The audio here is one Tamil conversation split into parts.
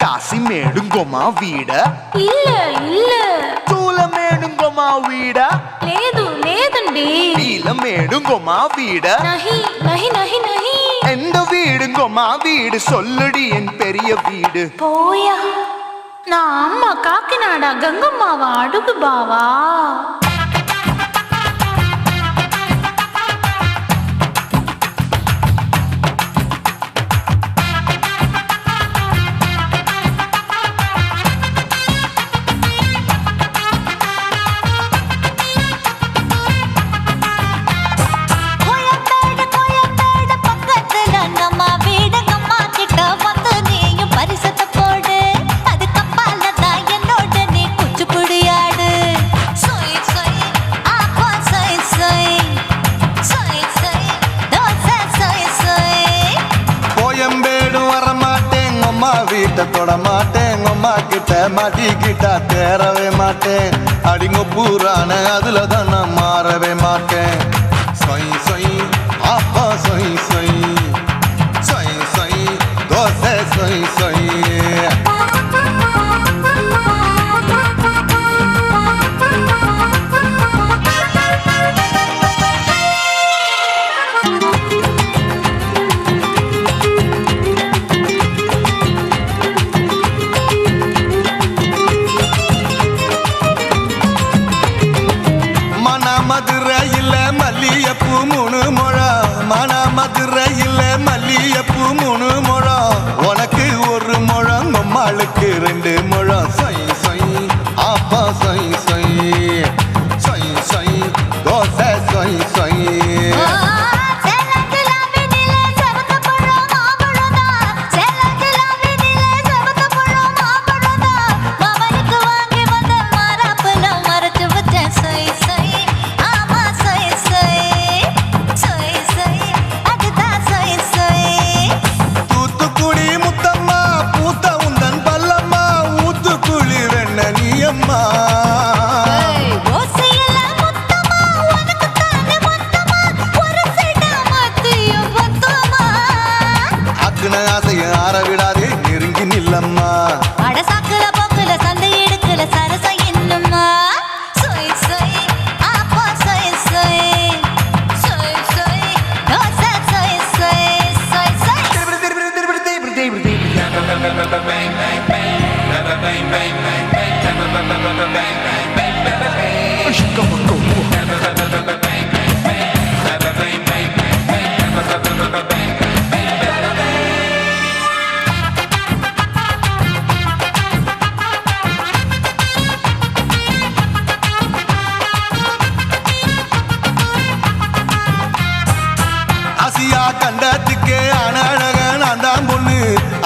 కాసిమేడుంగొమా వీడ இல்ல இல்ல చూలమేడుంగొమా వీడ లేదు లేదండి நீலமேடுங்கொமா வீட நஹி நஹி நஹி நஹி எந்த வீடுங்கொமா வீடு சொல்லுடி என் பெரிய வீடு పోయా నా అమ్మ కాకినాడ గంగమ్మావా అడుగు బావా அம்மா தொட மாட்டேன் அம்மா கிட்ட மாட்டிக்கிட்டா தேரவே மாட்டேன். அடிங்க பூரான அதுல தான் நான் மாறவே மாட்டேன். சொய் சொய் அப்பா சொய் சொய்.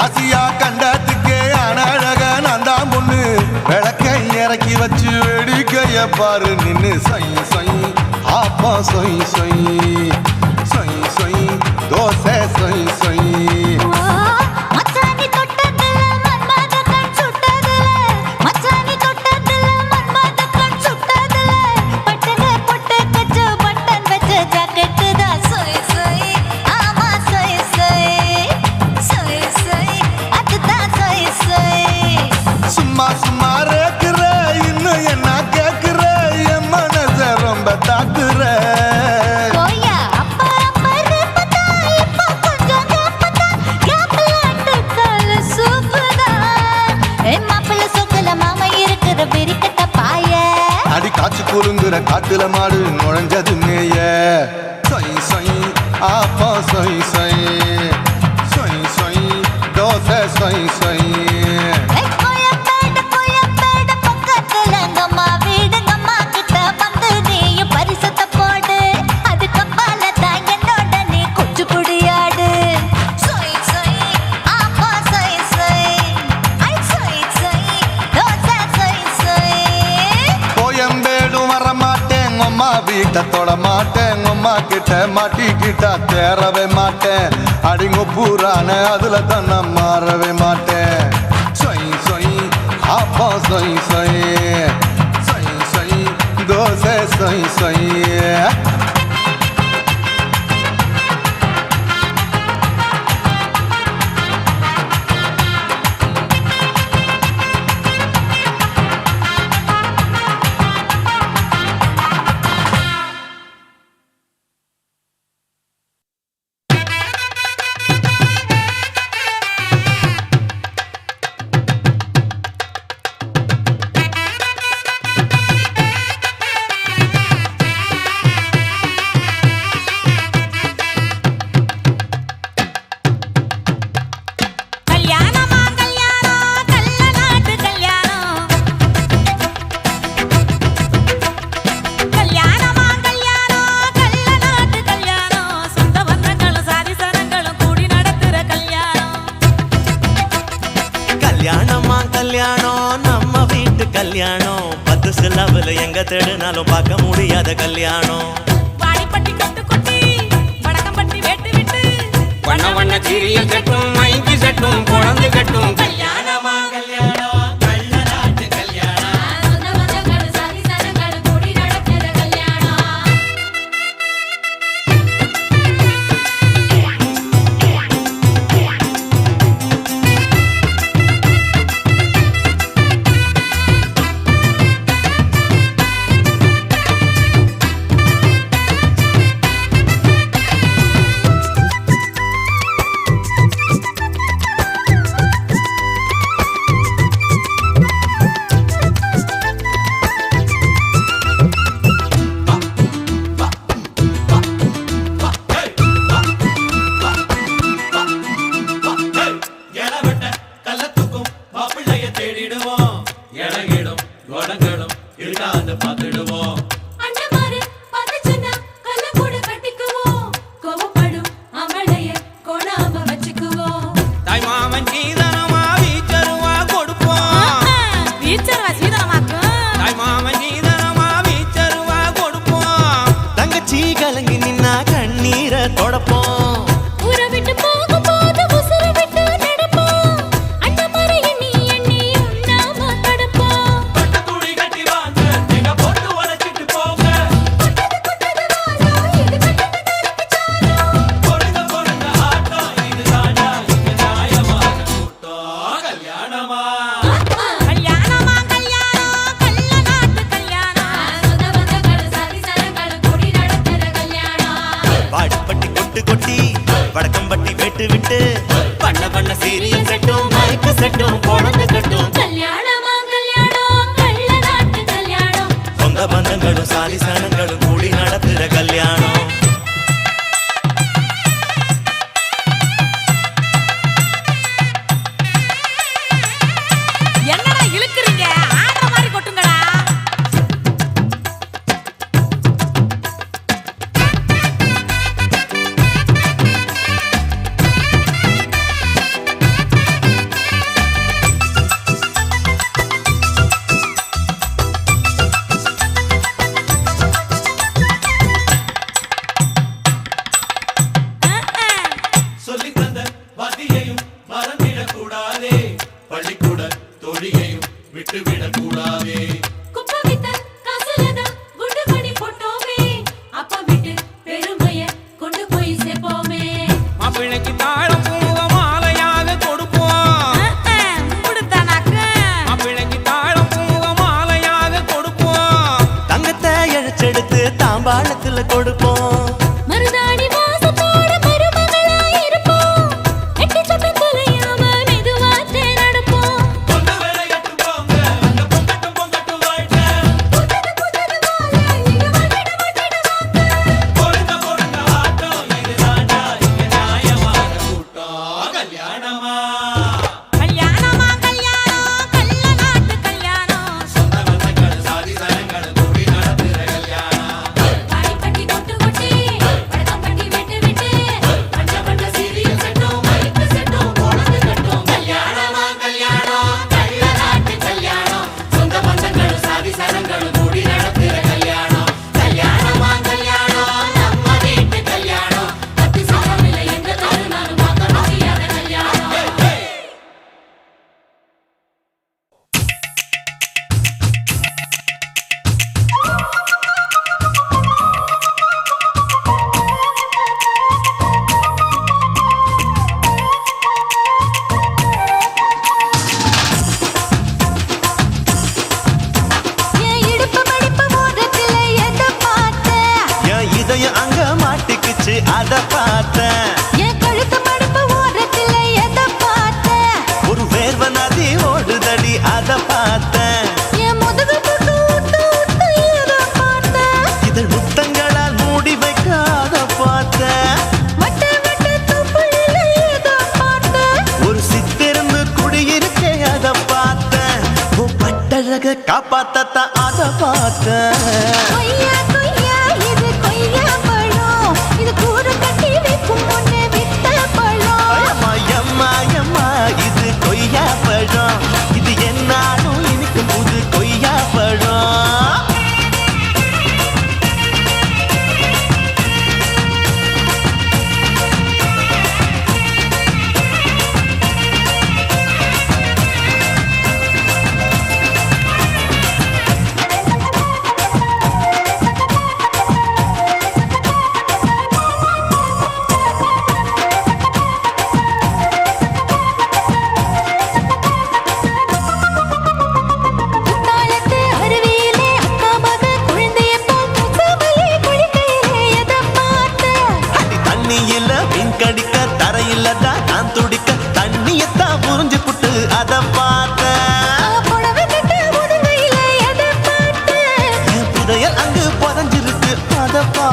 ஆசியா கண்டத்துக்கே அனழக நான் தான் பொண்ணு. விளக்கை இறக்கி வச்சு வெடிக்கைய பாரு. நின்னு சை சை ஆப்பா சொய் சொய். சை சொய். தோசை சொய் சை புழுங்குற காட்டுல மாடு நுழைஞ்சது மேய. சொய் சொய் ஆப்பா சொய் சொய். சொய் சொய் தோசை சொய் சொய். கிட்ட தொட மாட்டேன் உம்மா கிட்ட மாட்டிக்கிட்டா தேரவே மாட்டேன். அடிங்க பூரான அதுல தான் நான் மாறவே மாட்டேன். சொய் சொய் அப்பா சொய் சொய். சொய் சொய் தோசை சொய் சொய். கல்யாணம். பத்து சில்லாவில் எங்க தேடினாலும் பார்க்க முடியாத கல்யாணம். வண்ண வண்ண சீரியல் கட்டும் மைக்கு கட்டும் கட்டும் கல்யாணமா கல்யாணம்? நின்னா கண்ணீரை தொடப்போம். விட்டு விட்டு பண்ண பண்ண சீரியல் செட்டும் மைக்கு செட்டும் குழந்தை கட்டும். கல்யாணமா கல்யாணம் சொந்த பந்தங்களும் சாலி சாணம் மொழியையும் விட்டுவிடக் கூடாதே.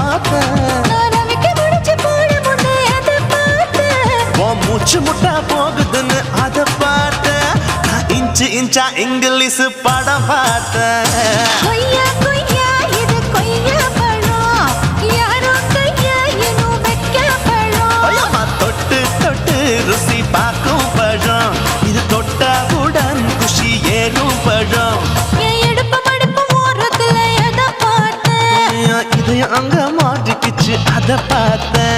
பார்த்த. மூச்சு முட்டா போகுதுன்னு அதை பார்த்த. இன்ச்சு இன்ச்சா இங்கிலீஷ் படம் பார்த்த ருசி பார்க்க இதயம் அங்க மாட்டிக்கிச்சு. அதை பார்த்தேன்.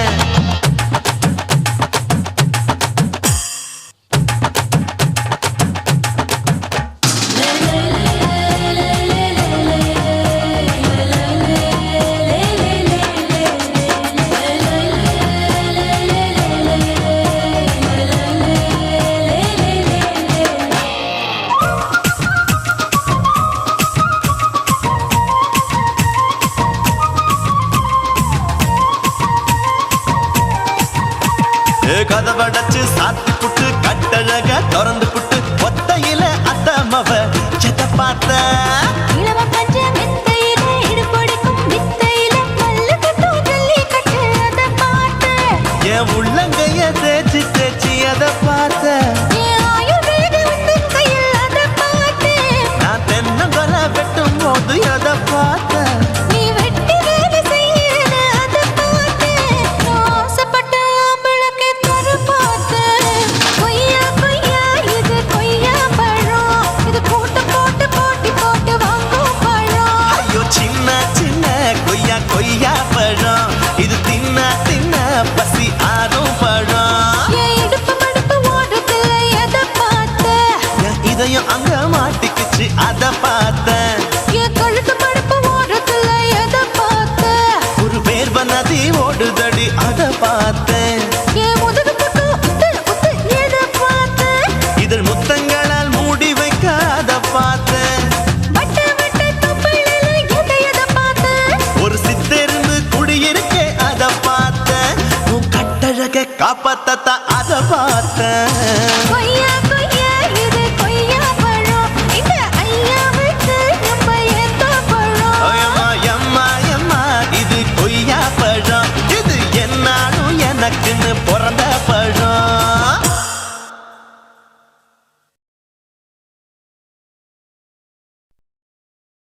கதவடைச்சு சாத்தி புட்டு கட்டழக திறந்து புட்டு ஒத்தையில அத்தமவ செத்த பார்த்த. உள்ளங்கைய தேச்சு தேச்சு அதை பார்த்த. பார்த்த